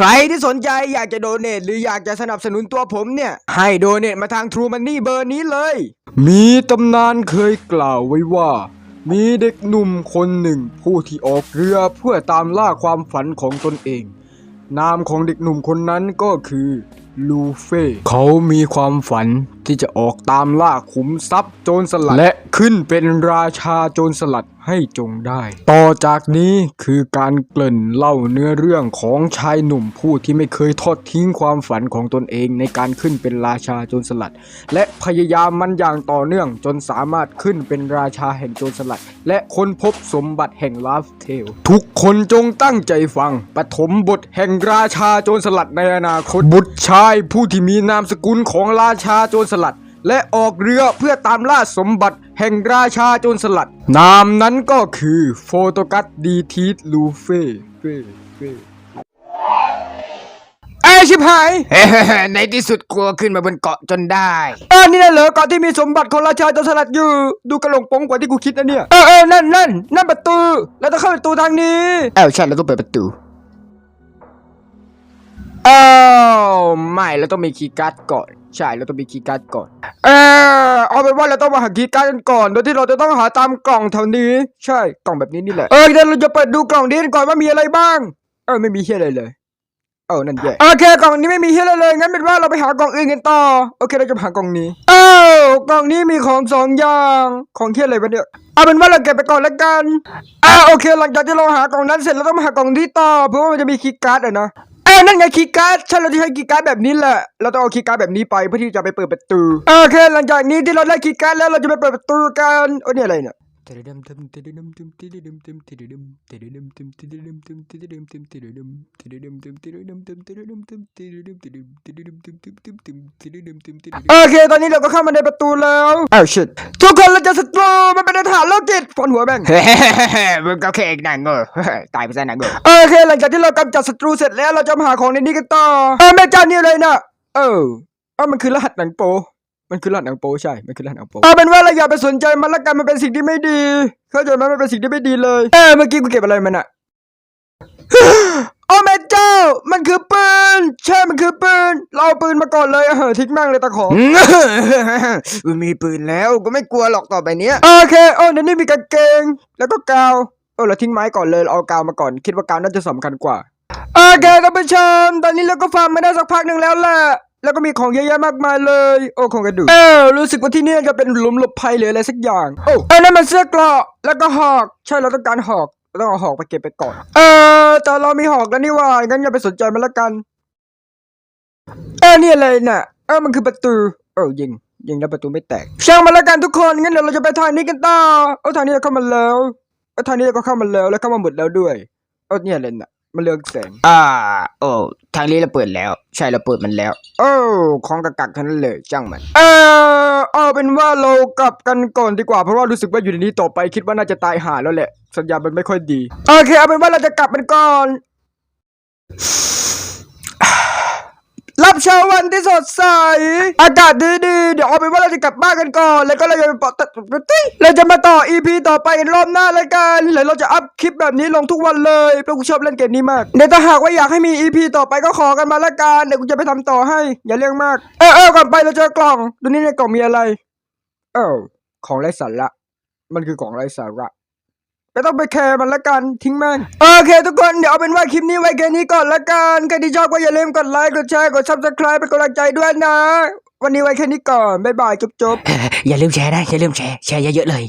ใครที่สนใจอยากจะโดเนทหรืออยากจะสนับสนุนตัวผมเนี่ย ให้โดเนทมาทาง True Money เบอร์นี้เลย มีตำนานเคยกล่าวไว้ว่า มีเด็กหนุ่มคนหนึ่ง ผู้ที่ออกเรือเพื่อตามล่าความฝันของตนเอง นามของเด็กหนุ่มคนนั้นก็คือลูเฟ่เขามีความฝันที่จะออกตามล่าขุมทรัพย์โจรสลัด และขึ้นเป็นราชาโจรสลัดให้จงได้ ต่อจากนี้คือการเกริ่นเล่าเนื้อเรื่องของชายหนุ่มผู้ที่ไม่เคยทอดทิ้งความฝันของตนเองในการขึ้นเป็นราชาโจรสลัด และพยายามมันอย่างต่อเนื่องจนสามารถขึ้นเป็นราชาแห่งโจรสลัด และค้นพบสมบัติแห่งลาฟเทล ทุกคนจงตั้งใจฟังปฐมบทแห่งราชาโจรสลัดในอนาคตบุตรชายผู้ที่มีนามสกุลของราชาโจรสลัดและออกเรือเพื่อตามล่าสมบัติแห่งราชาโจรสลัด นามนั้นก็คือโฟโตกัสดีทีสลูเฟ่เฟ่เฟ่ไอชิบหาย ในที่สุดกลัวขึ้นมาบนเกาะจนได้เออนี่น่ะเหรอเกาะที่มีสมบัติของราชาโจรสลัดอยู่ ดูกระหลงปงกว่าที่กูคิดนะเนี่ย เออเออนั่นนั่นนั่นประตู แล้วต้องเข้าประตูทางนี้เอ้าใช่เราต้องเปิดประตู อ้ไม่เราต้องมีคีย์การ์ดก่อน ใช่เราต้องมีคีย์การ์ดก่อน เออเอาเป็นว่าเราต้องมาหาคีย์การ์ดกันก่อน โดยที่เราจะต้องหาตามกล่องแถวนี้ ใช่กล่องแบบนี้นี่แหละ เออเดี๋ยวเราจะเปิดดูกล่องนี้กันก่อนว่ามีอะไรบ้าง เออไม่มีเฮียอะไรเลย เออนั่นแย่โอเคกล่องนี้ไม่มีเฮียอะไรเลยงั้นเป็นว่าเราไปหากล่องอื่นกันต่อ โอเคเราจะหากล่องนี้ เอ้ากล่องนี้มีของสองอย่างของเฮียอะไรวะเนี่ยเอาเป็นว่าเราเก็บไปก่อนแล้วกัน อ่าโอเค หลังจากที่เราหากล่องนั้นเสร็จเราต้องมาหากล่องที่ต่อ เพราะว่ามันจะมีคีย์การ์ดอะนะ นั่นไงคีย์การ์ดใช่เราที่ให้คีย์การ์ดแบบนี้แหละ เราต้องเอาคีย์การ์ดแบบนี้ไปเพื่อที่จะไปเปิดประตูโอเคหลังจากนี้ที่เราได้คีย์การ์ดแล้วเราจะไปเปิดประตูกันโอ้นี่อะไรเนี่ย โอเคตอนนี้เราก็เข้ามาในประตูแล้วอ้าวชิตทุกคนเราจะศัตรูมันเป็นทหารโลกิตฟันหัวแม่งมึงก็แค่อีกนางโง่ตายไปซะนางโง่โอเคหลังจากที่เรากำจัดศัตรูเสร็จแล้วเราจะมาหาของในนี้กันต่อเออแม่เจ้านี่เลยนะเออเออมันคือรหัสหนังโป มันคือรหัสหนังโปใช่ มันคือรหัสหนังโปเอาเป็นว่าเราอย่าไปสนใจมันละกันมันเป็นสิ่งที่ไม่ดี เข้าใจไหมมันเป็นสิ่งที่ไม่ดีเลย เออเมื่อกี้กูเก็บอะไรมันอะโอ้แม่เจ้า มันคือปืน ใช่ มันคือปืน เราเอาปืนมาก่อนเลยเออทิ้งแม่งเลยตะขอ มีปืนแล้วก็ไม่กลัวหรอกต่อไปเนี้ย โอเคโอ้ในนี่มีกางเกง แล้วก็กาว เออเราทิ้งไม้ก่อนเลยเราเอากาวมาก่อน คิดว่ากาวน่าจะสำคัญกว่า โอเคท่านผู้ชมตอนนี้เราก็ฟาร์มมาได้สักพักหนึ่งแล้วแหละ แล้วก็มีของเยอะแยะมากมายเลย โอ้ของกระดูกเออรู้สึกว่าที่นี่จะเป็นหลุมหลบภัยหรืออะไรสักอย่าง โอ้เออนั่นมันเสื้อเกราะแล้วก็หอก ใช่เราต้องการหอกเราต้องเอาหอกไปเก็บไปก่อน เออ แต่เรามีหอกแล้วนี่หว่างั้นอย่าไปสนใจมันละกัน เออนี่อะไรน่ะ เออมันคือประตู เออยิงยิงแล้วประตูไม่แตก ช่างมันละกันทุกคนงั้นเดี๋ยวเราจะไปทางนี้กันต่อเอาทางนี้เราเข้ามาแล้วเอาทางนี้เราก็เข้ามาแล้วแล้วเข้ามาหมดแล้วด้วย เอาเนี่ยเลยน่ะ มันเรืองแสง อ่า โอ้ทางนี้เราเปิดแล้ว ใช่เราเปิดมันแล้ว โอ้ของกักกักๆทั้งนั้นเลยจ้างมัน เออเอาเป็นว่าเรากลับกันก่อนดีกว่าเพราะว่ารู้สึกว่าอยู่ในนี้ต่อไปคิดว่าน่าจะตายหาแล้วแหละ สัญญาณมันไม่ค่อยดี โอเค เอาเป็นว่าเราจะกลับกันก่อนรับ เช้าวันที่สดใส อากาศดีๆเดี๋ยวเอาเป็นว่าเราจะกลับบ้านกันก่อน แล้วก็เราจะไปปอตัดเราจะมาต่อ EP ต่อไปกันรอบหน้าแล้วกันแล้วเราจะอัพคลิปแบบนี้ลงทุกวันเลยเพราะกูชอบเล่นเกมนี้มากเดี๋ยวถ้าหากว่าอยากให้มี EP ต่อไปก็ขอกันมาละกันเดี๋ยวกูจะไปทำต่อให้ อย่าเรื่องมาก เออเออก่อนไปเราเจอกล่อง ดูนี่ในกล่องมีอะไร เออของไร้สาระมันคือของไร้สาระ ไม่ต้องไปแคร์มันละกันทิ้งแม่งโอเค ทุกคนเดี๋ยวเอาเป็นว่าคลิปนี้ไว้แค่นี้ก่อนละกันใครที่ชอบก็อย่าลืมกดไลค์กดแชร์กดซับสไครป์เป็นกำลังใจด้วยนะ วันนี้ไว้แค่นี้ก่อนบ๊ายบายจบจบอย่าลืมแชร์นะอย่าลืมแชร์แชร์เยอะๆเลย